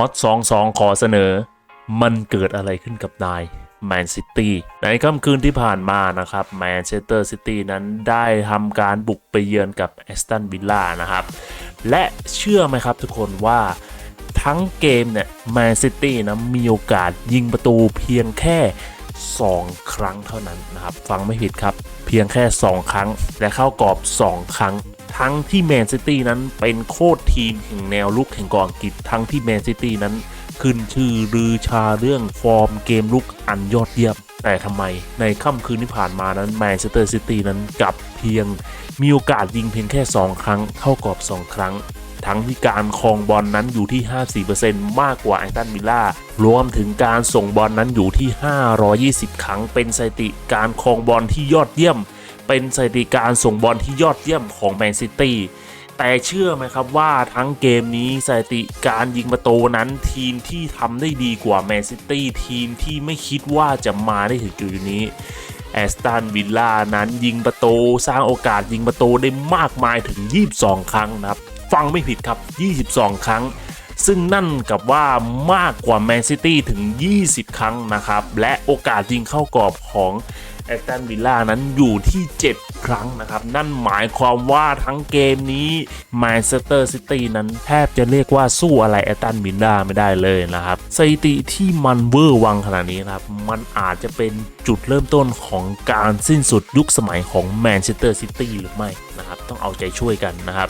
ฮอต22 ขอเสนอ มันเกิดอะไรขึ้นกับนายแมนซิตี้ในค่ำคืนที่ผ่านมานะครับแมนเชสเตอร์ซิตี้นั้นได้ทำการบุกไปเยือนกับแอสตันวิลล่านะครับ และเชื่อไหมครับทุกคนว่าทั้งเกมเนี่ยแมนซิตี้นะมีโอกาสยิงประตูเพียงแค่ 2 ครั้งเท่านั้นนะครับ ฟังไม่ผิดครับ เพียงแค่ 2 ครั้ง และเข้ากรอบ 2 ครั้ง ทั้งที่แมนซิตี้นั้นเป็นโคตรทีมแห่งแนวลุกแห่งกองอังกฤษทั้งที่แมนซิตี้นั้นขึ้นชื่อรือชาเรื่องฟอร์มเกมลุกอันยอดเยี่ยม แต่ทำไมในค่ำคืนที่ผ่านมานั้นแมนเชสเตอร์ซิตี้นั้นกลับเพียง มีโอกาสยิงเพียงแค่ 2 ครั้ง เข้ากรอบ 2 ครั้ง ทั้งที่การครองบอลนั้นอยู่ที่ 54%มากกว่าไอตันมิลล่ารวมถึงการส่งบอลนั้นอยู่ที่ 520 ครั้งเป็นสถิติการครองบอลที่ยอดเยี่ยม เป็นสถิติการส่งบอลที่ยอดเยี่ยมของแมนซิตี้แต่เชื่อไหมครับว่าทั้งเกมนี้สถิติการยิงประตูนั้นทีมที่ทำได้ดีกว่าแมนซิตี้ทีมที่ไม่คิดว่าจะมาได้ถึงจุดนี้แอสตันวิลล่านั้นยิงประตูสร้างโอกาสยิงประตูได้มากมายถึง 22 ครั้งนะครับ ฟังไม่ผิดครับ 22 ครั้ง ซึ่งนั่นกับว่ามากกว่าแมนซิตี้ถึง 20 ครั้งนะครับ และโอกาสยิงเข้ากรอบของ อสตันวิลล่านั้นอยู่ที่ 7 ครั้งนะครับ นั่นหมายความว่าทั้งเกมนี้แมนเชสเตอร์ซิตี้นั้นแทบจะเรียกว่าสู้อะไรแอตันวิลล่าไม่ได้เลยนะครับสถิติที่มันเวอร์วังขนาดนี้นะครับ มันอาจจะเป็นจุดเริ่มต้นของการสิ้นสุดยุคสมัยของแมนเชสเตอร์ซิตี้หรือไม่นะครับ ต้องเอาใจช่วยกันนะครับ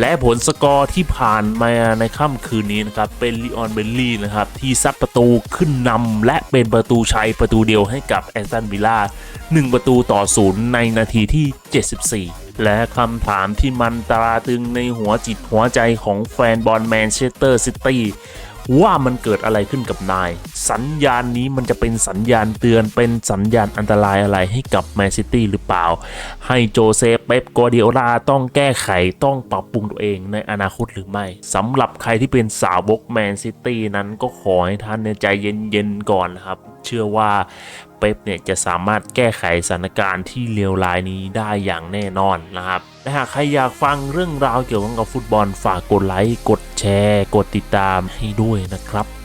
และผลสกอร์ที่ผ่านมาในค่ำคืนนี้นะครับ เป็นลีออนเบลลี่นะครับ ที่ซัดประตูขึ้นนำและเป็นประตูชัยประตูเดียวให้กับแอสตันวิลล่า1ประตูต่อศูนย์ในนาทีที่74 และคำถามที่มันตราตรึงในหัวจิตหัวใจของแฟนบอลแมนเชสเตอร์ซิตี้ว่ามันเกิดอะไรขึ้นกับนาย สัญญาณนี้มันจะเป็นสัญญาณเตือนเป็นสัญญาณอันตรายอะไรให้กับแมนซิตี้หรือเปล่า ให้โจเซฟเป๊ปกวาร์ดิโอลาต้องแก้ไขต้องปรับปรุงตัวเองในอนาคตหรือไม่สำหรับใครที่เป็นสาวกแมนซิตี้นั้นก็ขอให้ท่านเนี่ยใจเย็นๆก่อนนะครับ เชื่อว่าเป๊ปเนี่ยจะสามารถแก้ไขสถานการณ์ที่เลวร้ายนี้ได้อย่างแน่นอนนะครับและหากใครอยากฟังเรื่องราวเกี่ยวกับฟุตบอลฝากกดไลค์กดแชร์ กดติดตามให้ด้วยนะครับ